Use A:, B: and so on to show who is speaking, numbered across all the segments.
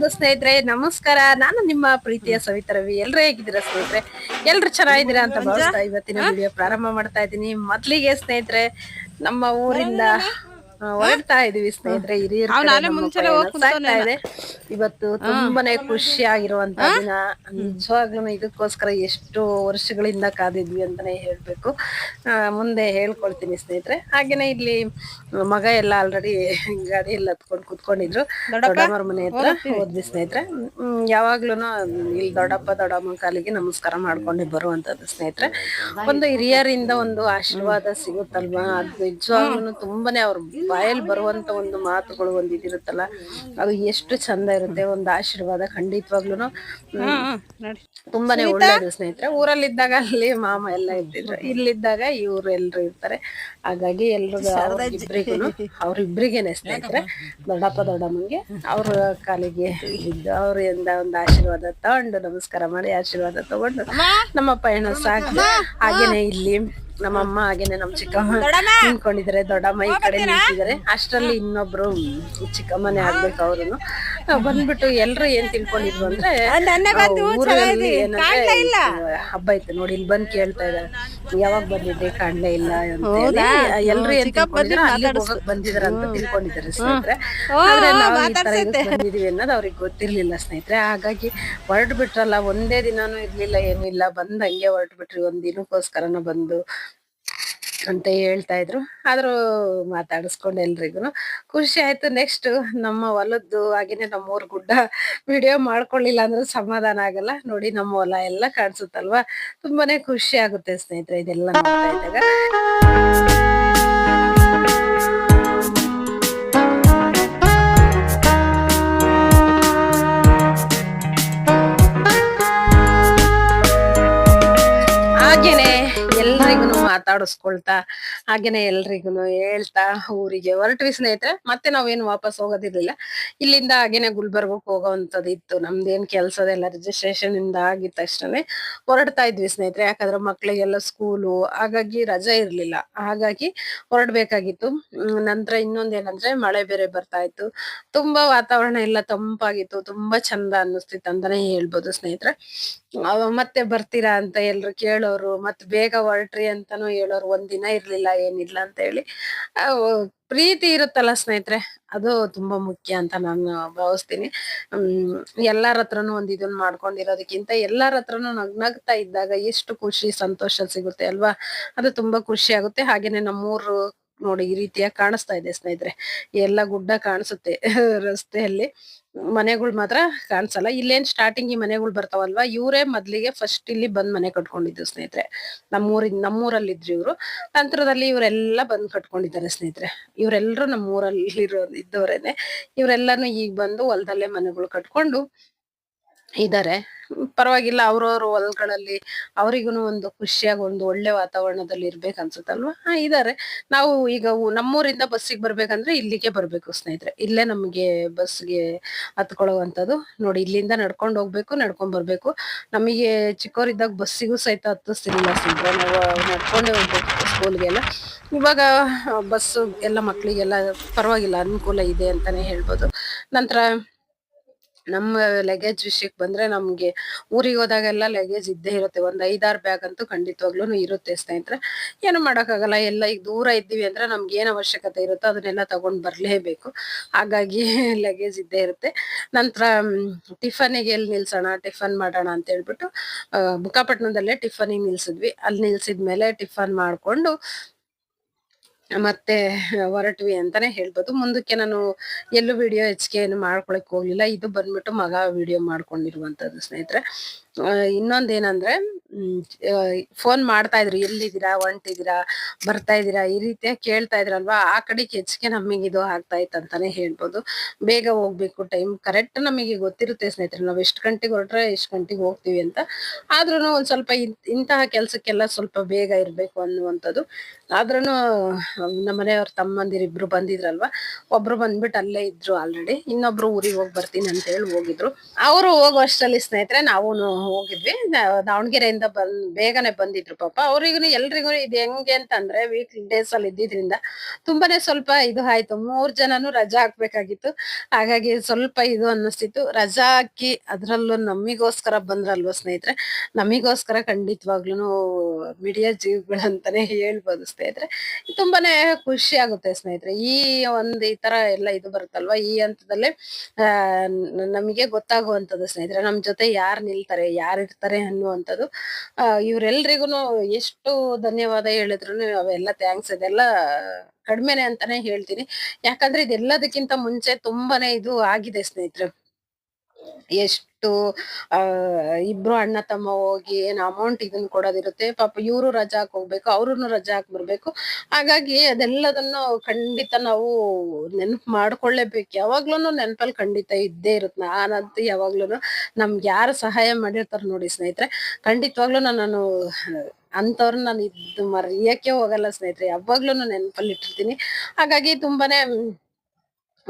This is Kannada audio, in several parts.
A: ಮುದ್ದು ಸ್ನೇಹಿತರೆ ನಮಸ್ಕಾರ. ನಾನು ನಿಮ್ಮ ಪ್ರೀತಿಯ ಸವಿತಾ ರವಿ. ಎಲ್ರು ಹೇಗಿದ್ದೀರಾ ಸ್ನೇಹಿತರೆ? ಎಲ್ರು ಚೆನ್ನಾಗಿದ್ದೀರಾ ಅಂತ ಭಾವಿಸ್ತಾ ಇವತ್ತಿನ ವಿಡಿಯೋ ಪ್ರಾರಂಭ ಮಾಡ್ತಾ ಇದ್ದೀನಿ. ಮೊದಲಿಗೆ ಸ್ನೇಹಿತರೆ ನಮ್ಮ ಊರಿಂದ ಹೊರಡ್ತಾ ಇದೀವಿ ಸ್ನೇಹಿತರೆ ಇದೆ. ಇವತ್ತು ತುಂಬಾನೇ ಖುಷಿ ಆಗಿರುವಂತ ದಿನ. ನಿಜವಾಗ್ಲೂ ಇದಕ್ಕೋಸ್ಕರ ಎಷ್ಟು ವರ್ಷಗಳಿಂದ ಕಾದಿದ್ವಿ ಅಂತಾನೆ ಹೇಳ್ಬೇಕು. ಆ, ಮುಂದೆ ಹೇಳ್ಕೊಳ್ತೀನಿ ಸ್ನೇಹಿತರೆ. ಹಾಗೇನೆ ಇಲ್ಲಿ ಮಗ ಎಲ್ಲ ಆಲ್ರೆಡಿ ಗಾಡಿ ಎಲ್ಲ ಹತ್ಕೊಂಡು ಕುತ್ಕೊಂಡಿದ್ರು. ದೊಡ್ಡಮ್ಮರ ಮನೆ ಹತ್ರ ಹೋದ್ವಿ ಸ್ನೇಹಿತರೆ. ಹ್ಮ್, ಯಾವಾಗ್ಲೂನು ಇಲ್ಲಿ ದೊಡ್ಡಪ್ಪ ದೊಡ್ಡಮ್ಮನ ಕಾಲಿಗೆ ನಮಸ್ಕಾರ ಮಾಡ್ಕೊಂಡು ಬರುವಂತದ್ದು ಸ್ನೇಹಿತರೆ. ಒಂದು ಹಿರಿಯರಿಂದ ಒಂದು ಆಶೀರ್ವಾದ ಸಿಗುತ್ತಲ್ವಾ? ಅದು ನಿಜವಾಗ್ಲೂ ತುಂಬಾನೇ ಅವ್ರ ಬಾಯಲ್ಲಿ ಬರುವಂತ ಒಂದು ಮಾತುಗಳು ಒಂದು ಇದಿರುತ್ತಲ್ಲ ಅದು ಎಷ್ಟು ಚಂದ ಇರುತ್ತೆ ಒಂದು ಆಶೀರ್ವಾದ ಖಂಡಿತವಾಗ್ಲೂ. ತುಂಬಾನೇ ಒಳ್ಳೇದು ಸ್ನೇಹಿತರೆ ಊರಲ್ಲಿದ್ದಾಗ ಅಲ್ಲಿ ಮಾಮ ಎಲ್ಲ ಇದ್ದಿದ್ರು. ಇಲ್ಲಿದ್ದಾಗ ಇವ್ರು ಎಲ್ರು ಇರ್ತಾರೆ. ಹಾಗಾಗಿ ಎಲ್ರಿಗೂ ಅವ್ರಿಬ್ರಿಗೂ ಅವ್ರಿಬ್ರಿಗೇನೆ ಸ್ನೇಹಿತರೆ. ದೊಡ್ಡಪ್ಪ ದೊಡ್ಡಮ್ಮಂಗೆ ಅವ್ರ ಕಾಲಿಗೆ ಇದ್ದು ಅವ್ರಿಂದ ಒಂದು ಆಶೀರ್ವಾದ ತಗೊಂಡು ನಮಸ್ಕಾರ ಮಾಡಿ ಆಶೀರ್ವಾದ ತಗೊಂಡು ನಮ್ಮ ಪಯಣ ಸಾಕು ಹಾಗೇನೆ ಇಲ್ಲಿ ನಮ್ಮಮ್ಮ ಹಾಗೇನೆ ನಮ್ ಚಿಕ್ಕಮ್ಮ ನಿಂತ್ಕೊಂಡಿದ್ದಾರೆ. ದೊಡ್ಡಮ್ಮ ಈ ಕಡೆ ನಿಂತಿದ್ದಾರೆ. ಅಷ್ಟರಲ್ಲಿ ಇನ್ನೊಬ್ರು ಚಿಕ್ಕಮ್ಮನೆ ಆಗ್ಬೇಕು ಅವ್ರುನು. ನಾವ್ ಬಂದ್ಬಿಟ್ಟು ಎಲ್ರು ಏನ್ ತಿಳ್ಕೊಂಡಿದ್ರು ಅಂದ್ರೆ ಊರಲ್ಲಿ ಏನಂದ್ರೆ ಹಬ್ಬ ಇತ್ತು ನೋಡಿ ಇಲ್ಲಿ ಬಂದ್ ಕೇಳ್ತಾ ಇದ್ದಾರೆ. ಯಾವಾಗ ಬಂದಿದ್ದೆ ಕಾಣ್ಲೇ ಇಲ್ಲ ಅಂತ. ಎಲ್ರು ಏನ್ ತಿಳ್ಕೊಂಡಿದ್ರು ಅಲ್ಲಿ ಹೋಗಕ್ ಬಂದಿದಾರ ಅಂತ ತಿಳ್ಕೊಂಡಿದ್ದಾರೆ ಸ್ನೇಹಿತರೆ. ಆದ್ರೆ ನಾವು ಈ ತರ ಇದಕ್ ಬಂದಿದೀವಿ ಅನ್ನೋದು ಅವ್ರಿಗೆ ಗೊತ್ತಿರ್ಲಿಲ್ಲ ಸ್ನೇಹಿತರೆ. ಹಾಗಾಗಿ ಹೊರಟು ಬಿಟ್ರಲ್ಲ ಒಂದೇ ದಿನಾನು ಇರ್ಲಿಲ್ಲ ಏನಿಲ್ಲ. ಇಲ್ಲ ಬಂದ್ ಹಂಗೆ ಹೊರಟು ಬಿಟ್ರಿ ಒಂದ್ ದಿನಕ್ಕೋಸ್ಕರನ ಬಂದು ಅಂತ ಹೇಳ್ತಾ ಇದ್ರು. ಆದ್ರೂ ಮಾತಾಡಿಸ್ಕೊಂಡು ಎಲ್ರಿಗೂ ಖುಷಿ ಆಯ್ತು. ನೆಕ್ಸ್ಟ್ ನಮ್ಮ ಹೊಲದ್ದು ಹಾಗೇನೆ ನಮ್ಮ ಊರ್ ಗುಡ್ಡ ವಿಡಿಯೋ ಮಾಡ್ಕೊಳ್ಳಿಲ್ಲ ಅಂದ್ರೆ ಸಮಾಧಾನ ಆಗಲ್ಲ. ನೋಡಿ ನಮ್ಮ ಹೊಲ ಎಲ್ಲ ಕಾಣಿಸುತ್ತಲ್ವಾ? ತುಂಬಾನೇ ಖುಷಿ ಆಗುತ್ತೆ ಸ್ನೇಹಿತರೆ ಇದೆಲ್ಲ ನೋಡ್ತಾ ಇದ್ದಾಗ. ಹಾಗೇನೆ ಎಲ್ರಿಗೂ ಮಾತಾಡಿಸ್ಕೊಳ್ತಾ, ಹಾಗೇನೆ ಎಲ್ರಿಗೂ ಹೇಳ್ತಾ ಊರಿಗೆ. ಹೊರಟ್ವಿ ಸ್ನೇಹಿತರೆ, ಮತ್ತೆ ನಾವೇನು ವಾಪಸ್ ಹೋಗೋದಿರ್ಲಿಲ್ಲ. ಇಲ್ಲಿಂದ ಹಾಗೇನೆ ಗುಲ್ಬರ್ಗಕ್ಕೆ ಹೋಗೋವಂಥದ್ದು ಇತ್ತು ನಮ್ದೇನ್ ಕೆಲ್ಸದೆಲ್ಲ ರಿಜಿಸ್ಟ್ರೇಷನ್ ಇಂದ ಆಗಿದ ತಕ್ಷಣನೇ ಹೊರಡ್ತಾ ಇದ್ವಿ ಸ್ನೇಹಿತರೆ. ಯಾಕಂದ್ರೆ ಮಕ್ಳಿಗೆಲ್ಲ ಸ್ಕೂಲು ಹಾಗಾಗಿ ರಜೆ ಇರ್ಲಿಲ್ಲ. ಹಾಗಾಗಿ ಹೊರಡ್ಬೇಕಾಗಿತ್ತು. ನಂತರ ಇನ್ನೊಂದೇನಂದ್ರೆ ಮಳೆ ಬೇರೆ ಬರ್ತಾ ಇತ್ತು. ತುಂಬಾ ವಾತಾವರಣ ಎಲ್ಲ ತಂಪಾಗಿತ್ತು. ತುಂಬಾ ಚಂದ ಅನ್ನಿಸ್ತಿತ್ತು ಅಂತಾನೆ ಹೇಳ್ಬೋದು ಸ್ನೇಹಿತರೆ. ಮತ್ತೆ ಬರ್ತೀರಾ ಅಂತ ಎಲ್ರು ಕೇಳೋರು ಮತ್ತೆ ಬೇಗ ಹೊರಟ್ರಿ ಅಂತಾನು ಹೇಳೋರು, ಒಂದ್ ದಿನ ಇರ್ಲಿಲ್ಲ ಏನಿಲ್ಲ ಅಂತ ಹೇಳಿ. ಪ್ರೀತಿ ಇರುತ್ತಲ್ಲ ಸ್ನೇಹಿತರೆ? ಅದು ತುಂಬಾ ಮುಖ್ಯ ಅಂತ ನಾನು ಭಾವಿಸ್ತೀನಿ. ಹ್ಮ್, ಎಲ್ಲಾರ ಹತ್ರನು ಒಂದ್ ಇದನ್ ಮಾಡ್ಕೊಂಡಿರೋದಕ್ಕಿಂತ ಎಲ್ಲಾರ ಹತ್ರನು ನಗ್ನಗ್ತಾ ಇದ್ದಾಗ ಎಷ್ಟು ಖುಷಿ ಸಂತೋಷ ಸಿಗುತ್ತೆ ಅಲ್ವಾ? ಅದು ತುಂಬಾ ಖುಷಿ ಆಗುತ್ತೆ. ಹಾಗೇನೆ ನಮ್ಮೂರು ನೋಡಿ ಈ ರೀತಿಯಾಗಿ ಕಾಣಿಸ್ತಾ ಇದೆ ಸ್ನೇಹಿತರೆ. ಎಲ್ಲ ಗುಡ್ಡ ಕಾಣಿಸುತ್ತೆ ರಸ್ತೆಯಲ್ಲಿ. ಮನೆಗಳು ಮಾತ್ರ ಕಾಣಿಸಲ್ಲ. ಇಲ್ಲೇನ್ ಸ್ಟಾರ್ಟಿಂಗ್ ಈ ಮನೆಗಳು ಬರ್ತಾವಲ್ವಾ? ಇವರೇ ಮೊದ್ಲಿಗೆ ಫಸ್ಟ್ ಇಲ್ಲಿ ಬಂದ್ ಮನೆ ಕಟ್ಕೊಂಡಿದ್ದು ಸ್ನೇಹಿತರೆ. ನಮ್ಮೂರಿನ್ ನಮ್ಮೂರಲ್ಲಿ ಇದ್ರು ಇವ್ರು. ನಂತರದಲ್ಲಿ ಇವರೆಲ್ಲ ಬಂದ್ ಕಟ್ಕೊಂಡಿದ್ದಾರೆ ಸ್ನೇಹಿತರೆ. ಇವರೆಲ್ಲರೂ ನಮ್ಮೂರಲ್ಲಿ ಇರೋ ಇದ್ದವರೇನೆ. ಇವರೆಲ್ಲಾನು ಈಗ ಬಂದು ಹೊಲದಲ್ಲೇ ಮನೆಗಳು ಕಟ್ಕೊಂಡು ಇದಾರೆ. ಪರವಾಗಿಲ್ಲ ಅವ್ರವ್ರ ಹೊಲಗಳಲ್ಲಿ ಅವರಿಗೂ ಒಂದು ಖುಷಿಯಾಗಿ ಒಂದು ಒಳ್ಳೆ ವಾತಾವರಣದಲ್ಲಿ ಇರ್ಬೇಕು ಅನ್ಸುತ್ತಲ್ವಾ? ಹಾ, ಇದಾರೆ. ನಾವು ಈಗ ನಮ್ಮೂರಿಂದ ಬಸ್ಸಿಗೆ ಬರ್ಬೇಕಂದ್ರೆ ಇಲ್ಲಿಗೆ ಬರ್ಬೇಕು ಸ್ನೇಹಿತರೆ. ಇಲ್ಲೇ ನಮಗೆ ಬಸ್ಗೆ ಹತ್ಕೊಳ್ಳುವಂಥದ್ದು ನೋಡಿ, ಇಲ್ಲಿಂದ ನಡ್ಕೊಂಡು ಹೋಗ್ಬೇಕು, ನಡ್ಕೊಂಡ್ ಬರ್ಬೇಕು. ನಮಗೆ ಚಿಕ್ಕವರಿದ್ದಾಗ ಬಸ್ಸಿಗೂ ಸಹಿತ ಹತ್ತಿಸ್ತಿರ್ಲಿಲ್ಲ ಸ್ನೇಹಿತರೆ. ನಾವು ನಡ್ಕೊಂಡೇ ಹೋಗ್ಬೇಕು ಸ್ಕೂಲ್ಗೆಲ್ಲ. ಇವಾಗ ಬಸ್ಸು ಎಲ್ಲ ಮಕ್ಕಳಿಗೆಲ್ಲ ಪರವಾಗಿಲ್ಲ ಅನುಕೂಲ ಇದೆ ಅಂತಾನೆ ಹೇಳ್ಬೋದು. ನಂತರ ನಮ್ಮ ಲಗೇಜ್ ವಿಷಯಕ್ಕೆ ಬಂದ್ರೆ ನಮ್ಗೆ ಊರಿಗೆ ಹೋದಾಗೆಲ್ಲ ಲಗೇಜ್ ಇದ್ದೇ ಇರುತ್ತೆ. ಒಂದ್ ಐದಾರು ಬ್ಯಾಗ್ ಅಂತೂ ಖಂಡಿತವಾಗ್ಲೂ ಇರುತ್ತೆ ಸ್ನೇಹಿತರೆ. ಏನು ಮಾಡೋಕ್ಕಾಗಲ್ಲ. ಎಲ್ಲ ಈಗ ದೂರ ಇದ್ದೀವಿ ಅಂದ್ರೆ ನಮ್ಗೆ ಏನು ಅವಶ್ಯಕತೆ ಇರುತ್ತೋ ಅದನ್ನೆಲ್ಲ ತಗೊಂಡ್ ಬರ್ಲೇಬೇಕು. ಹಾಗಾಗಿ ಲಗೇಜ್ ಇದ್ದೇ ಇರುತ್ತೆ. ನಂತರ ಟಿಫನಿಗೆ ಎಲ್ಲಿ ನಿಲ್ಸೋಣ? ಟಿಫನ್ ಮಾಡೋಣ ಅಂತ ಹೇಳ್ಬಿಟ್ಟು ಬುಕ್ಕಾಪಟ್ಟಣದಲ್ಲೇ ಟಿಫನಿಗೆ ನಿಲ್ಸಿದ್ವಿ. ಅಲ್ಲಿ ನಿಲ್ಸಿದ್ಮೇಲೆ ಟಿಫನ್ ಮಾಡ್ಕೊಂಡು ಮತ್ತೆ ಹೊರಟ್ವಿ ಅಂತಾನೆ ಹೇಳ್ಬೋದು. ಮುಂದಕ್ಕೆ ನಾನು ಎಲ್ಲೂ ವಿಡಿಯೋ ಹೆಚ್ಚಿಗೆ ಏನು ಮಾಡ್ಕೊಳಕ್ ಹೋಗ್ಲಿಲ್ಲ. ಇದು ಬಂದ್ಬಿಟ್ಟು ಮಗ ವಿಡಿಯೋ ಮಾಡ್ಕೊಂಡಿರುವಂತದ್ದು ಸ್ನೇಹಿತರೆ. ಇನ್ನೊಂದೇನಂದ್ರೆ ಫೋನ್ ಮಾಡ್ತಾ ಇದ್ರು, ಎಲ್ಲಿದ್ದೀರಾ, ಹೊಂಟಿದ್ದೀರಾ, ಬರ್ತಾ ಇದ್ದೀರಾ, ಈ ರೀತಿಯ ಕೇಳ್ತಾ ಇದ್ರಲ್ವಾ, ಆ ಕಡೆಗೆ ಹೆಚ್ಚಿಗೆ ನಮಗೆ ಇದು ಆಗ್ತಾ ಇತ್ತು ಅಂತಾನೆ ಹೇಳ್ಬೋದು. ಬೇಗ ಹೋಗ್ಬೇಕು, ಟೈಮ್ ಕರೆಕ್ಟ್ ನಮಗೆ ಗೊತ್ತಿರುತ್ತೆ ಸ್ನೇಹಿತರೆ, ನಾವು ಎಷ್ಟು ಗಂಟೆಗೆ ಹೊರಟ್ರೆ ಎಷ್ಟು ಗಂಟೆಗೆ ಹೋಗ್ತೀವಿ ಅಂತ. ಆದ್ರೂ ಒಂದು ಸ್ವಲ್ಪ ಇಂತಹ ಕೆಲಸಕ್ಕೆಲ್ಲ ಸ್ವಲ್ಪ ಬೇಗ ಇರಬೇಕು ಅನ್ನುವಂಥದ್ದು. ಆದ್ರೂ ನಮ್ಮ ಮನೆಯವ್ರ ತಮ್ಮಂದಿರು ಇಬ್ರು ಬಂದಿದ್ರಲ್ವಾ, ಒಬ್ರು ಬಂದ್ಬಿಟ್ಟು ಅಲ್ಲೇ ಇದ್ರು ಆಲ್ರೆಡಿ, ಇನ್ನೊಬ್ರು ಊರಿಗೆ ಹೋಗಿ ಬರ್ತೀನಿ ಅಂತ ಹೇಳಿ ಹೋಗಿದ್ರು. ಅವರು ಹೋಗೋ ಅಷ್ಟರಲ್ಲಿ ಸ್ನೇಹಿತರೆ ನಾವು ಹೋಗಿದ್ವಿ. ದಾವಣಗೆರೆಯಿಂದ ಬಂದ್ ಬೇಗನೆ ಬಂದಿದ್ರು ಪಾಪ. ಅವ್ರಿಗೂ ಎಲ್ರಿಗೂ ಇದು ಹೆಂಗೆ ಅಂತಂದ್ರೆ ವೀಕ್ ಡೇಸ್ ಅಲ್ಲಿ ಇದ್ದಿದ್ರಿಂದ ತುಂಬಾನೇ ಸ್ವಲ್ಪ ಇದು ಆಯ್ತು. ಮೂರ್ ಜನನು ರಜಾ ಹಾಕ್ಬೇಕಾಗಿತ್ತು. ಹಾಗಾಗಿ ಸ್ವಲ್ಪ ಇದು ಅನ್ನಿಸ್ತಿತ್ತು. ರಜಾ ಹಾಕಿ ಅದ್ರಲ್ಲೂ ನಮಿಗೋಸ್ಕರ ಬಂದ್ರಲ್ವ ಸ್ನೇಹಿತರೆ? ನಮಿಗೋಸ್ಕರ ಖಂಡಿತವಾಗ್ಲೂ ಮಿಡಿಯ ಜೀವಿಗಳಂತಾನೆ ಹೇಳ್ಬೋದು ಸ್ನೇಹಿತರೆ. ತುಂಬಾನೇ ಖುಷಿ ಆಗುತ್ತೆ ಸ್ನೇಹಿತರೆ. ಈ ಒಂದ್ ಈ ತರ ಎಲ್ಲ ಇದು ಬರುತ್ತಲ್ವಾ? ಈ ಹಂತದಲ್ಲೇ, ಆ ನಮಗೆ ಗೊತ್ತಾಗುವಂತದ್ದು ಸ್ನೇಹಿತರೆ. ನಮ್ ಜೊತೆ ಯಾರು ನಿಲ್ತಾರೆ? ಯಾರ್ ಇರ್ತಾರೆ ಅನ್ನುವಂಥದ್ದು. ಆ, ಇವ್ರೆಲ್ರಿಗೂನು ಎಷ್ಟು ಧನ್ಯವಾದ ಹೇಳಿದ್ರು ಅವೆಲ್ಲ ಥ್ಯಾಂಕ್ಸ್ ಇದೆಲ್ಲ ಕಡಿಮೆನೆ ಅಂತಾನೆ ಹೇಳ್ತೀನಿ. ಯಾಕಂದ್ರೆ ಇದೆಲ್ಲದಕ್ಕಿಂತ ಮುಂಚೆ ತುಂಬಾನೇ ಇದು ಆಗಿದೆ ಸ್ನೇಹಿತರೆ. ಎಷ್ಟು ಆ, ಇಬ್ರು ಅಣ್ಣ ತಮ್ಮ ಹೋಗಿ ಏನ್ ಅಮೌಂಟ್ ಇದನ್ನ ಕೊಡೋದಿರುತ್ತೆ. ಪಾಪ ಇವ್ರು ರಜಾ ಹಾಕ್ ಹೋಗ್ಬೇಕು ಅವ್ರನ್ನು ರಜಾ ಹಾಕ್ ಬರ್ಬೇಕು. ಹಾಗಾಗಿ ಅದೆಲ್ಲದನ್ನು ಖಂಡಿತ ನಾವು ನೆನಪು ಮಾಡ್ಕೊಳ್ಳೇಬೇಕು. ಯಾವಾಗ್ಲೂನು ನೆನಪಲ್ಲಿ ಖಂಡಿತ ಇದ್ದೇ ಇರುತ್ತೆ. ನಾನಂತೂ ಯಾವಾಗ್ಲೂ ನಮ್ಗೆ ಯಾರು ಸಹಾಯ ಮಾಡಿರ್ತಾರೆ ನೋಡಿ ಸ್ನೇಹಿತರೆ. ಖಂಡಿತವಾಗ್ಲೂ ನಾನು ಅಂಥವ್ರನ್ನ ನಾನು ಇದು ಮರೆಯೋಕ್ಕೆ ಹೋಗಲ್ಲ ಸ್ನೇಹಿತರೆ. ಯಾವಾಗ್ಲೂನು ನೆನಪಲ್ಲಿ ಇಟ್ಟಿರ್ತೀನಿ. ಹಾಗಾಗಿ ತುಂಬಾನೇ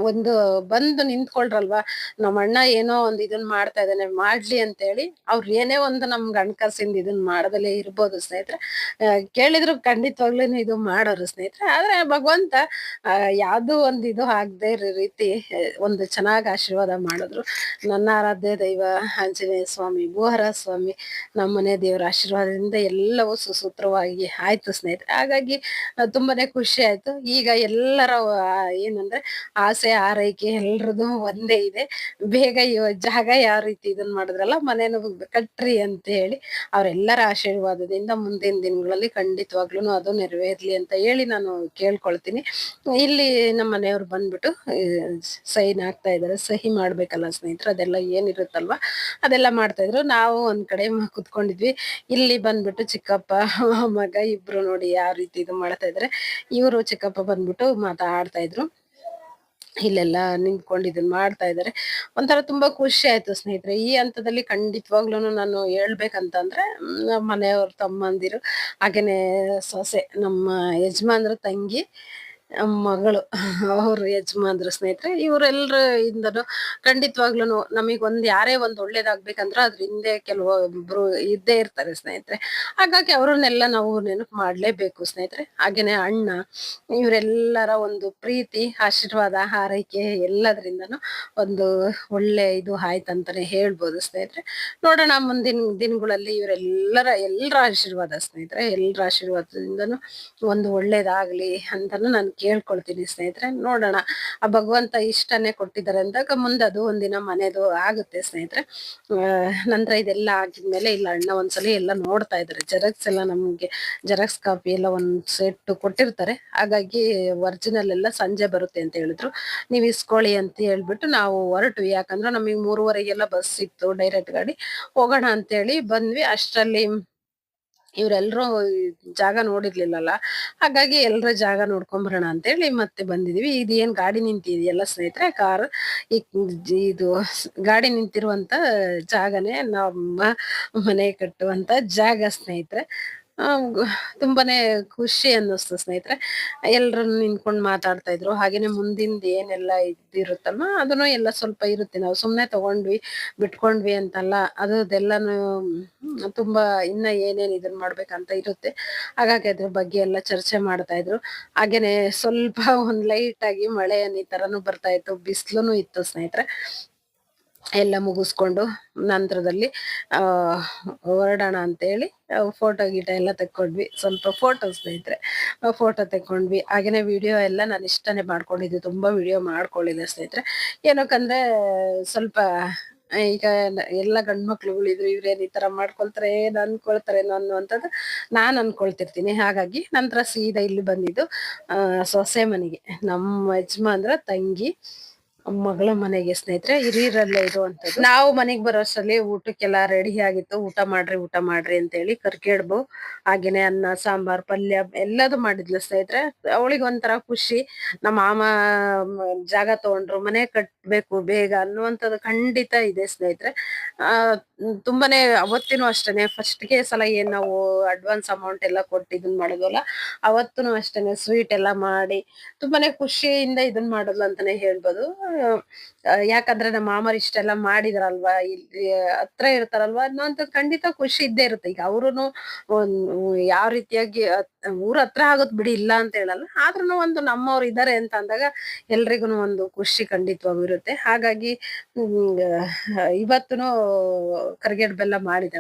A: ಒಂದು ಬಂದು ನಿಂತ್ಕೊಳ್ರಲ್ವಾ? ನಮ್ಮ ಅಣ್ಣ ಏನೋ ಒಂದು ಇದನ್ ಮಾಡ್ತಾ ಇದ್ದಾನೆ, ಮಾಡ್ಲಿ ಅಂತ ಹೇಳಿ ಅವ್ರ ಏನೇ ಒಂದು ನಮ್ಗ್ ಹಣ್ಕಾಸಿಂದ ಇದನ್ ಮಾಡದಲ್ಲೇ ಇರ್ಬೋದು ಸ್ನೇಹಿತರೆ. ಕೇಳಿದ್ರು ಖಂಡಿತವಾಗ್ಲೂ ಇದು ಮಾಡೋರು ಸ್ನೇಹಿತರೆ. ಆದ್ರೆ ಭಗವಂತ ಯಾವ್ದು ಒಂದ್ ಇದು ಆಗದೆ ರೀತಿ ಒಂದು ಚೆನ್ನಾಗ್ ಆಶೀರ್ವಾದ ಮಾಡಿದ್ರು. ನನ್ನ ಆರಾಧ್ಯ ದೈವ, ಆಂಜನೇಯ ಸ್ವಾಮಿ ಭೂಹರ ಸ್ವಾಮಿ, ನಮ್ಮನೆ ದೇವರ ಆಶೀರ್ವಾದದಿಂದ ಎಲ್ಲವೂ ಸುಸೂತ್ರವಾಗಿ ಆಯ್ತು ಸ್ನೇಹಿತರೆ. ಹಾಗಾಗಿ ತುಂಬಾನೇ ಖುಷಿ ಆಯ್ತು. ಈಗ ಎಲ್ಲರ ಏನಂದ್ರೆ ಆಸೆ ಆರೈಕೆ ಎಲ್ರದು ಒಂದೇ ಇದೆ. ಬೇಗ ಜಾಗ ಯಾವ ರೀತಿ ಇದನ್ನ ಮಾಡಿದ್ರಲ್ಲ ಮನೇನು ಕಟ್ರಿ ಅಂತ ಹೇಳಿ ಅವರೆಲ್ಲರ ಆಶೀರ್ವಾದದಿಂದ ಮುಂದಿನ ದಿನಗಳಲ್ಲಿ ಖಂಡಿತವಾಗ್ಲೂ ಅದು ನೆರವೇರ್ಲಿ ಅಂತ ಹೇಳಿ ನಾನು ಕೇಳ್ಕೊಳ್ತೀನಿ. ಇಲ್ಲಿ ನಮ್ಮ ಮನೆಯವ್ರು ಬಂದ್ಬಿಟ್ಟು ಸೈನ್ ಆಗ್ತಾ ಇದಾರೆ ಸಹಿ ಮಾಡ್ಬೇಕಲ್ಲ ಸ್ನೇಹಿತರೆ, ಅದೆಲ್ಲ ಏನಿರುತ್ತಲ್ವಾ? ಅದೆಲ್ಲ ಮಾಡ್ತಾ ಇದ್ರು. ನಾವು ಒಂದ್ ಕಡೆ ಕುತ್ಕೊಂಡಿದ್ವಿ. ಇಲ್ಲಿ ಬಂದ್ಬಿಟ್ಟು ಚಿಕ್ಕಪ್ಪ, ಮಗ ಇಬ್ರು ನೋಡಿ ಯಾವ ರೀತಿ ಇದು ಮಾಡ್ತಾ ಇದ್ರೆ ಇವರು ಚಿಕ್ಕಪ್ಪ ಬಂದ್ಬಿಟ್ಟು ಮಾತಾಡ್ತಾ ಇದ್ರು. ಇಲ್ಲೆಲ್ಲ ನಿಂತ್ಕೊಂಡು ಇದನ್ನ ಮಾಡ್ತಾ ಇದಾರೆ. ಒಂಥರ ತುಂಬಾ ಖುಷಿ ಆಯ್ತು ಸ್ನೇಹಿತರೆ. ಈ ಹಂತದಲ್ಲಿ ಖಂಡಿತವಾಗ್ಲೂ ನಾನು ಹೇಳ್ಬೇಕಂತಂದ್ರೆ ಮನೆಯವ್ರ ತಮ್ಮಂದಿರು, ಹಾಗೇನೆ ಸೊಸೆ, ನಮ್ಮ ಯಜಮಾನ್ರ ತಂಗಿ ಮಗಳು, ಅವ್ರ ಯಜಮಾನ್ರ ಸ್ನೇಹಿತರೆ ಇವರೆಲ್ಲರ ಇಂದನು ಖಂಡಿತವಾಗ್ಲೂ ನಮಗ್ ಒಂದ್ ಯಾರೇ ಒಂದ್ ಒಳ್ಳೇದಾಗ್ಬೇಕಂದ್ರೆ ಅದ್ರ ಹಿಂದೆ ಕೆಲವೊಬ್ರು ಇದ್ದೇ ಇರ್ತಾರೆ ಸ್ನೇಹಿತರೆ. ಹಾಗಾಗಿ ಅವ್ರನ್ನೆಲ್ಲ ನಾವು ನೆನಪು ಮಾಡ್ಲೇಬೇಕು ಸ್ನೇಹಿತರೆ. ಹಾಗೇನೆ ಅಣ್ಣ, ಇವರೆಲ್ಲರ ಒಂದು ಪ್ರೀತಿ, ಆಶೀರ್ವಾದ, ಹಾರೈಕೆ ಎಲ್ಲದ್ರಿಂದನು ಒಂದು ಒಳ್ಳೆ ಇದು ಆಯ್ತಂತಾನೆ ಹೇಳ್ಬೋದು ಸ್ನೇಹಿತರೆ. ನೋಡೋಣ ಮುಂದಿನ ದಿನಗಳಲ್ಲಿ ಇವರೆಲ್ಲರ ಎಲ್ಲರ ಆಶೀರ್ವಾದ ಸ್ನೇಹಿತರೆ ಎಲ್ಲರ ಆಶೀರ್ವಾದದಿಂದನು ಒಂದು ಒಳ್ಳೇದಾಗ್ಲಿ ಅಂತಾನು ನಾನು ಕೇಳ್ಕೊಳ್ತೀನಿ ಸ್ನೇಹಿತರೆ. ನೋಡೋಣ. ಆ ಭಗವಂತ ಇಷ್ಟನೇ ಕೊಟ್ಟಿದ್ದಾರೆ ಅಂದಾಗ ಮುಂದೆ ಅದು ಒಂದಿನ ಮನೆದು ಆಗುತ್ತೆ ಸ್ನೇಹಿತರೆ. ನಂತರ ಇದೆಲ್ಲ ಆಗಿದ್ಮೇಲೆ ಇಲ್ಲ, ಅಣ್ಣ ಒಂದ್ಸಲ ಎಲ್ಲ ನೋಡ್ತಾ ಇದ್ದಾರೆ. ಜೆರಾಕ್ಸ್ ಎಲ್ಲ ನಮ್ಗೆ ಜೆರಾಕ್ಸ್ ಕಾಪಿ ಎಲ್ಲ ಒಂದ್ ಸೆಟ್ ಕೊಟ್ಟಿರ್ತಾರೆ. ಹಾಗಾಗಿ ಒರಿಜಿನಲ್ ಎಲ್ಲ ಸಂಜೆ ಬರುತ್ತೆ ಅಂತ ಹೇಳಿದ್ರು. ನೀವು ಇಸ್ಕೊಳ್ಳಿ ಅಂತ ಹೇಳ್ಬಿಟ್ಟು ನಾವು ಹೊರಟ್ವಿ. ಯಾಕಂದ್ರೆ ನಮಗೆ ಮೂರುವರೆಗೆಲ್ಲ ಬಸ್ ಇತ್ತು ಡೈರೆಕ್ಟ್ ಗಾಡಿ. ಹೋಗೋಣ ಅಂತ ಹೇಳಿ ಬಂದ್ವಿ. ಅಷ್ಟರಲ್ಲಿ ಇವ್ರೆಲ್ರೂ ಜಾಗ ನೋಡಿರ್ಲಿಲ್ಲಲ್ಲ. ಹಾಗಾಗಿ ಎಲ್ಲರ ಜಾಗ ನೋಡ್ಕೊಂಬರೋಣ ಅಂತೇಳಿ ಮತ್ತೆ ಬಂದಿದೀವಿ. ಇದು ಏನ್ ಗಾಡಿ ನಿಂತಿದೆಯಲ್ಲ ಸ್ನೇಹಿತರೆ, ಕಾರ್ ಇದು ಗಾಡಿ ನಿಂತಿರುವಂತ ಜಾಗನೇ ನಮ್ಮ ಮನೆ ಕಟ್ಟುವಂತ ಜಾಗ ಸ್ನೇಹಿತರೆ. ತುಂಬಾನೇ ಖುಷಿ ಅನ್ನಿಸ್ತು ಸ್ನೇಹಿತರೆ. ಎಲ್ಲರೂ ನಿಂತ್ಕೊಂಡು ಮಾತಾಡ್ತಾ ಇದ್ರು. ಹಾಗೇನೆ ಮುಂದಿಂದ ಏನೆಲ್ಲ ಇದ್ದಿರುತ್ತಲ್ಲ ಅದನ್ನು ಎಲ್ಲ ಸ್ವಲ್ಪ ಇರುತ್ತೆ. ನಾವು ಸುಮ್ಮನೆ ತಗೊಂಡ್ವಿ, ಬಿಟ್ಕೊಂಡ್ವಿ ಅಂತಲ್ಲ ಅದೆಲ್ಲಾನು ತುಂಬಾ ಇನ್ನ ಏನೇನು ಇದನ್ನ ಮಾಡ್ಬೇಕಂತ ಇರುತ್ತೆ. ಹಾಗಾಗಿ ಅದ್ರ ಬಗ್ಗೆ ಎಲ್ಲ ಚರ್ಚೆ ಮಾಡ್ತಾ ಇದ್ರು. ಹಾಗೇನೆ ಸ್ವಲ್ಪ ಒಂದ್ ಲೈಟ್ ಆಗಿ ಮಳೆ ಈ ತರನು ಬರ್ತಾ ಇತ್ತು, ಬಿಸಿಲುನು ಇತ್ತು ಸ್ನೇಹಿತರೆ. ಎಲ್ಲ ಮುಗಿಸ್ಕೊಂಡು ನಂತರದಲ್ಲಿ ಹೊರಡೋಣ ಅಂತೇಳಿ ಫೋಟೋ ಗೀಟ ಎಲ್ಲ ತೆಕ್ಕೊಂಡ್ವಿ. ಸ್ವಲ್ಪ ಫೋಟೋ ಸ್ನೇಹಿತರೆ ಫೋಟೋ ತೆಕ್ಕೊಂಡ್ವಿ. ಹಾಗೆಯೇ ವಿಡಿಯೋ ಎಲ್ಲ ನಾನು ಇಷ್ಟನೇ ಮಾಡ್ಕೊಂಡಿದ್ದೆ, ತುಂಬ ವಿಡಿಯೋ ಮಾಡ್ಕೊಳ್ಳಿಲ್ಲ ಸ್ನೇಹಿತರೆ. ಏನಕ್ಕಂದರೆ, ಸ್ವಲ್ಪ, ಈಗ ಎಲ್ಲ ಗಂಡು ಮಕ್ಳುಗಳಿದ್ರು ಇವ್ರೇನು ಈ ಥರ ಮಾಡ್ಕೊಳ್ತಾರೆ, ಏನು ಅನ್ಕೊಳ್ತಾರೇನೋ ಅನ್ನುವಂಥದ್ದು ನಾನು ಅನ್ಕೊಳ್ತಿರ್ತೀನಿ. ಹಾಗಾಗಿ ನಂತರ ಸೀದಾ ಇಲ್ಲಿ ಬಂದಿದ್ದು ಸೊಸೆ ಮನೆಗೆ ನಮ್ಮ ಯಜಮಾನ್ರ ತಂಗಿ ಮಗಳ ಮನೆಗೆ ಸ್ನೇಹಿತರೆ, ಹಿರಿಯರಲ್ಲೇ ಇರುವಂತದ್ದು ನಾವು ಮನೆಗ್ ಬರೋಷ್ಟರಲ್ಲಿ ಊಟಕ್ಕೆಲ್ಲ ರೆಡಿ ಆಗಿತ್ತು. ಊಟ ಮಾಡ್ರಿ ಊಟ ಮಾಡ್ರಿ ಅಂತ ಹೇಳಿ ಕರ್ಕೇಡ್ಬು. ಹಾಗೇನೆ ಅನ್ನ, ಸಾಂಬಾರ್, ಪಲ್ಯ ಎಲ್ಲದು ಮಾಡಿದ್ಲು ಸ್ನೇಹಿತರೆ. ಅವಳಿಗೆ ಒಂಥರ ಖುಷಿ. ನಮ್ಮ ಮಾಮ ಜಾಗ ತಗೊಂಡ್ರು, ಮನೆ ಕಟ್ಬೇಕು ಬೇಗ ಅನ್ನುವಂಥದ್ದು ಖಂಡಿತ ಇದೆ ಸ್ನೇಹಿತರೆ. ಆ, ತುಂಬಾನೇ ಅವತ್ತಿನೂ ಅಷ್ಟೇನೆ ಫಸ್ಟ್ಗೆ ಸಲ ಏನ್ ನಾವು ಅಡ್ವಾನ್ಸ್ ಅಮೌಂಟ್ ಎಲ್ಲ ಕೊಟ್ಟು ಇದನ್ ಮಾಡಿದ್ವಲ್ಲ ಅವತ್ತೂ ಅಷ್ಟೇನೆ ಸ್ವೀಟ್ ಎಲ್ಲ ಮಾಡಿ, ತುಂಬಾನೇ ಖುಷಿಯಿಂದ ಇದನ್ ಮಾಡೋದು ಅಂತಾನೆ ಹೇಳ್ಬೋದು. I don't know. ಯಾಕಂದ್ರೆ ನಮ್ಮ ಮಾಮರ್ ಇಷ್ಟೆಲ್ಲ ಮಾಡಿದ್ರಲ್ವಾ? ಇಲ್ಲಿ ಹತ್ರ ಇರ್ತಾರಲ್ವಾ? ಅನ್ನೋಂತ ಖಂಡಿತ ಖುಷಿ ಇದ್ದೇ ಇರುತ್ತೆ. ಈಗ ಅವ್ರುನು ಯಾವ ರೀತಿಯಾಗಿ ಊರ ಹತ್ರ ಆಗೋದ್ ಬಿಡಿ ಇಲ್ಲ ಅಂತ ಹೇಳಲ್ಲ. ಆದ್ರೂ ಒಂದು ನಮ್ಮವ್ರು ಇದ್ದಾರೆ ಅಂತ ಅಂದಾಗ ಎಲ್ರಿಗೂ ಒಂದು ಖುಷಿ ಖಂಡಿತವಾಗೂ ಇರುತ್ತೆ. ಹಾಗಾಗಿ ಇವತ್ತುನು ಕರಿಗೇಡ್ ಬೆಲ್ಲ ಮಾಡಿದ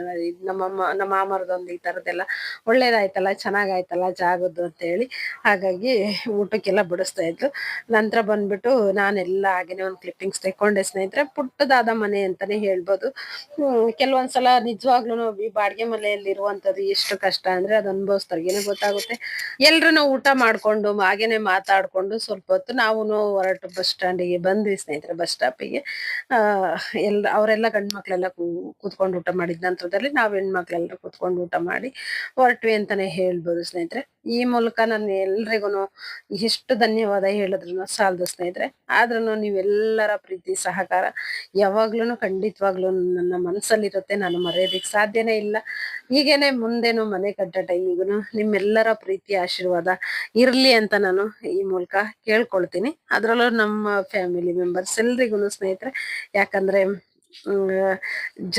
A: ನಮ್ಮಮ್ಮ ನಮ್ಮ ಮಾಮರದೊಂದು ಈ ತರದೆಲ್ಲ ಒಳ್ಳೇದಾಯ್ತಲ್ಲ, ಚೆನ್ನಾಗಾಯ್ತಲ್ಲ ಜಾಗದ್ದು ಅಂತ ಹೇಳಿ. ಹಾಗಾಗಿ ಊಟಕ್ಕೆಲ್ಲ ಬಡಿಸ್ತಾ ಇದ್ಲು ನಂತರ ಬಂದ್ಬಿಟ್ಟು ನಾನೆಲ್ಲ ಹಾಗೇನೆ ಒಂದು ಕ್ಲಿಪ್ಪಿಂಗ್ಸ್ ತೆಕೊಂಡೆ ಸ್ನೇಹಿತರೆ. ಪುಟ್ಟದಾದ ಮನೆ ಅಂತಾನೆ ಹೇಳ್ಬೋದು. ಕೆಲವೊಂದ್ಸಲ ನಿಜವಾಗ್ಲೂ ಈ ಬಾಡಿಗೆ ಮನೆಯಲ್ಲಿ ಇರುವಂತದ್ದು ಎಷ್ಟು ಕಷ್ಟ ಅಂದ್ರೆ ಅದು ಅನುಭವಿಸ್ತಾರ್ಗೇನೆ ಗೊತ್ತಾಗುತ್ತೆ. ಎಲ್ರು ಊಟ ಮಾಡ್ಕೊಂಡು, ಹಾಗೇನೆ ಮಾತಾಡ್ಕೊಂಡು ಸ್ವಲ್ಪ ಹೊತ್ತು ನಾವು ಹೊರಟು ಬಸ್ ಸ್ಟ್ಯಾಂಡಿಗೆ ಬಂದ್ವಿ ಸ್ನೇಹಿತರೆ ಬಸ್ ಸ್ಟಾಪಿಗೆ ಎಲ್ಲ ಅವರೆಲ್ಲ ಗಂಡು ಮಕ್ಳೆಲ್ಲ ಕೂ- ಕೂತ್ಕೊಂಡು ಊಟ ಮಾಡಿದ ನಂತರದಲ್ಲಿ ನಾವ್ ಹೆಣ್ಮಕ್ಳೆಲ್ಲರೂ ಕೂತ್ಕೊಂಡು ಊಟ ಮಾಡಿ ಹೊರಟ್ವಿ ಅಂತಾನೆ ಹೇಳ್ಬೋದು ಸ್ನೇಹಿತರೆ. ಈ ಮೂಲಕ ನಾನು ಎಲ್ರಿಗೂ ಎಷ್ಟು ಧನ್ಯವಾದ ಹೇಳಿದ್ರು ಸಾಲದು ಸ್ನೇಹಿತರೆ. ಆದ್ರೂ ನೀವೆಲ್ಲರ ಪ್ರೀತಿ, ಸಹಕಾರ ಯಾವಾಗ್ಲೂ ಖಂಡಿತವಾಗ್ಲೂ ನನ್ನ ಮನಸ್ಸಲ್ಲಿರುತ್ತೆ. ನಾನು ಮರೆಯೋದಿಕ್ ಸಾಧ್ಯನೇ ಇಲ್ಲ. ಹೀಗೇನೆ ಮುಂದೇನು ಮನೆ ಕಟ್ಟ ಟೈಮಿಗೂ ನಿಮ್ಮೆಲ್ಲರ ಪ್ರೀತಿ, ಆಶೀರ್ವಾದ ಇರ್ಲಿ ಅಂತ ನಾನು ಈ ಮೂಲಕ ಕೇಳ್ಕೊಳ್ತೀನಿ. ಅದ್ರಲ್ಲೂ ನಮ್ಮ ಫ್ಯಾಮಿಲಿ ಮೆಂಬರ್ಸ್ ಎಲ್ರಿಗೂ ಸ್ನೇಹಿತರೆ, ಯಾಕಂದ್ರೆ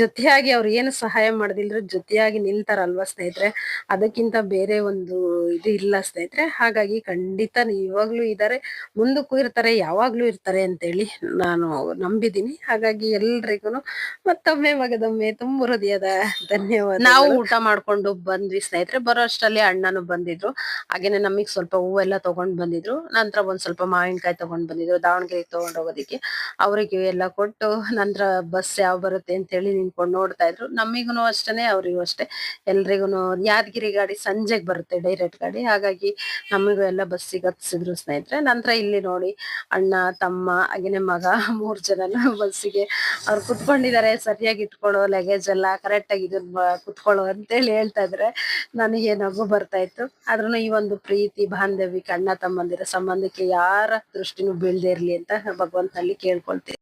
A: ಜೊತೆಯಾಗಿ ಅವ್ರು ಏನು ಸಹಾಯ ಮಾಡದಿಲ್ರು ಜೊತೆಯಾಗಿ ನಿಲ್ತಾರಲ್ವಾ ಸ್ನೇಹಿತರೆ? ಅದಕ್ಕಿಂತ ಬೇರೆ ಒಂದು ಇದು ಇಲ್ಲ ಸ್ನೇಹಿತರೆ. ಹಾಗಾಗಿ ಖಂಡಿತ ಇವಾಗ್ಲೂ ಇದಾರೆ, ಮುಂದಕ್ಕೂ ಇರ್ತಾರೆ, ಯಾವಾಗ್ಲೂ ಇರ್ತಾರೆ ಅಂತೇಳಿ ನಾನು ನಂಬಿದ್ದೀನಿ. ಹಾಗಾಗಿ ಎಲ್ರಿಗೂ ಮತ್ತೊಮ್ಮೆ, ಮಗದೊಮ್ಮೆ ತುಂಬ ಹೃದಯದ ಧನ್ಯವಾದ ನಾವು ಊಟ ಮಾಡ್ಕೊಂಡು ಬಂದ್ವಿ ಸ್ನೇಹಿತರೆ. ಬರೋ ಅಷ್ಟರಲ್ಲಿ ಅಣ್ಣನು ಬಂದಿದ್ರು. ಹಾಗೇನೆ ನಮಗೆ ಸ್ವಲ್ಪ ಹೂವೆಲ್ಲ ತಗೊಂಡ್ ಬಂದಿದ್ರು. ನಂತರ ಒಂದ್ ಸ್ವಲ್ಪ ಮಾವಿನಕಾಯಿ ತಗೊಂಡ್ ಬಂದಿದ್ರು ದಾವಣಗೆರೆ ತಗೊಂಡ್ ಹೋಗೋದಿಕ್ಕೆ. ಅವ್ರಿಗೆ ಎಲ್ಲ ಕೊಟ್ಟು ನಂತರ ಯಾವ ಬರುತ್ತೆ ಅಂತ ಹೇಳಿ ನಿಂತ್ಕೊಂಡು ನೋಡ್ತಾ ಇದ್ರು. ನಮಿಗೂ ಅಷ್ಟೇ ಅವ್ರಿಗೂ ಅಷ್ಟೇ. ಎಲ್ರಿಗೂ ಯಾದಗಿರಿ ಗಾಡಿ ಸಂಜೆಗೆ ಬರುತ್ತೆ ಡೈರೆಕ್ಟ್ ಗಾಡಿ. ಹಾಗಾಗಿ ನಮಗೂ ಎಲ್ಲ ಬಸ್ಸಿಗೆ ಹತ್ಸಿದ್ರು ಸ್ನೇಹಿತರೆ. ನಂತರ ಇಲ್ಲಿ ನೋಡಿ ಅಣ್ಣ, ತಮ್ಮ, ಹಾಗೇನೆ ಮಗ ಮೂರ್ ಜನ ಬಸ್ಸಿಗೆ ಅವ್ರು ಕುತ್ಕೊಂಡಿದ್ದಾರೆ. ಸರಿಯಾಗಿ ಇಟ್ಕೊಳ್ಳೋ ಲಗೇಜ್ ಎಲ್ಲ ಕರೆಕ್ಟ್ ಆಗಿ ಇದನ್ನ ಬ- ಕುತ್ಕೊಳ್ಳೋ ಅಂತೇಳಿ ಹೇಳ್ತಾ ಇದ್ರೆ ನನಗೆ ನಗು ಬರ್ತಾ ಇತ್ತು. ಆದ್ರೂ ಈ ಒಂದು ಪ್ರೀತಿ, ಬಾಂಧವ್ಯಕ್ಕೆ ಅಣ್ಣ, ತಮ್ಮಂದಿರ ಸಂಬಂಧಕ್ಕೆ ಯಾರ ದೃಷ್ಟಿನೂ ಬೀಳ್ದೇ ಇರ್ಲಿ ಅಂತ ಭಗವಂತನಲ್ಲಿ ಕೇಳ್ಕೊಳ್ತೀನಿ.